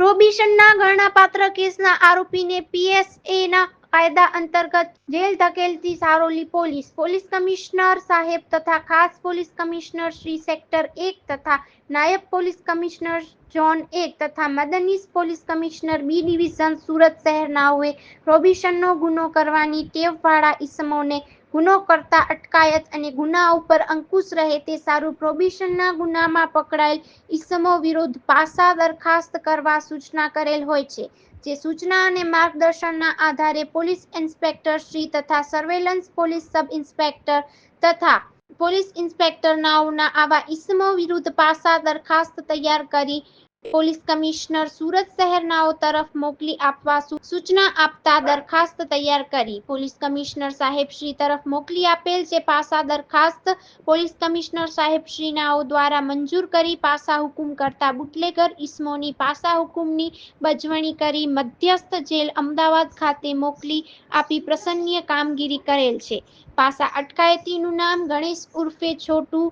પ્રોહિબિશનના ગણનાપાત્ર કેસના આરોપીને પીએસએના કાયદા અંતર્ગત જેલ ધકેલતી સારોલી પોલીસ પોલીસ કમિશનર સાહેબ તથા ખાસ પોલીસ કમિશનર શ્રી સેક્ટર એક તથા નાયબ પોલીસ કમિશનર ઝોન એક તથા મદનીશ police commissioner B division Surat શહેરનાઓએ પ્રોબિશનનો ગુનો કરવાની ટેવવાળા ઈસમોને ગુનો કરતા અટકાયત અને ગુના ઉપર અંકુશ રહે તે સારું પ્રોબિશનના ગુનામાં પકડાયેલ ઈસમો વિરુદ્ધ પાસા દરખાસ્ત કરવા સૂચના કરેલ હોય છે, જે સૂચના અને માર્ગદર્શનના આધારે પોલીસ ઇન્સ્પેક્ટર શ્રી તથા સર્વેલન્સ પોલીસ સબ ઇન્સ્પેક્ટર તથા પોલીસ ઇન્સ્પેક્ટર નાઓના આવા ઈસમો વિરુદ્ધ પાસા દરખાસ્ત તૈયાર કરી પોલીસ કમિશનર સુરત શહેરનાઓ તરફ મોકલી આપવા સૂચના આપતા દરખાસ્ત તૈયાર કરી. પોલીસ કમિશનર સાહેબ શ્રી તરફ મોકલી આપેલ છે પાસા દરખાસ્ત પોલીસ કમિશનર સાહેબ શ્રીનાઓ દ્વારા મંજૂર કરી પાસા હુકુમ કરતા બુટલેગર ઇસમોની પાસા હુકુમની બજવણી કરી મધ્યસ્થ જેલ અમદાવાદ ખાતે મોકલી આપી પ્રસન્નીય કામગીરી કરેલ છે. પાસા અટકાયતીનું નામ ગણેશ ઉર્ફે છોટુ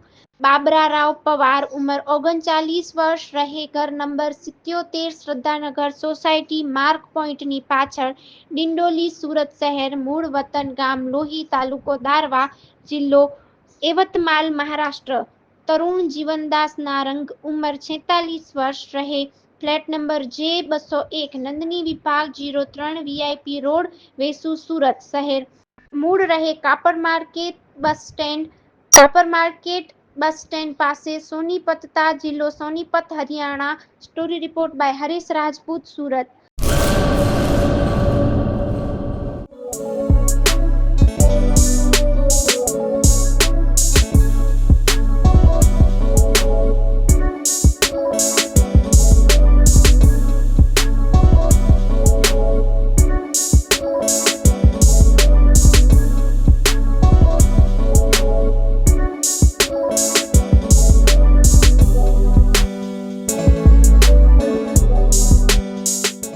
બાબરારાવ પવાર ઉંમર ઓગણચાલીસ વર્ષ રહે, ઘર નંબર સિત્યોતેર શ્રદ્ધાનગર સોસાયટી માર્ક પોઈન્ટની પાછળ ડિંડોલી સુરત શહેર, મૂળ વતન ગામ લોહી તાલુકો દારવા જિલ્લો એવતમાલ, મહારાષ્ટ્ર. તરુણ જીવનદાસ નારંગ ઉંમર છેતાલીસ વર્ષ રહે, ફ્લેટ નંબર જે બસો એક, નંદની વિભાગ જીરો ત્રણ વીઆઈપી રોડ, વેસુ સુરત શહેર. મૂળ રહે કાપડ માર્કેટ બસ સ્ટેન્ડ, કાપડ માર્કેટ બસ સ્ટેન્ડ પાસે સોનીપત જિલ્લો Sonipat Haryana story report by Harish Rajput Surat.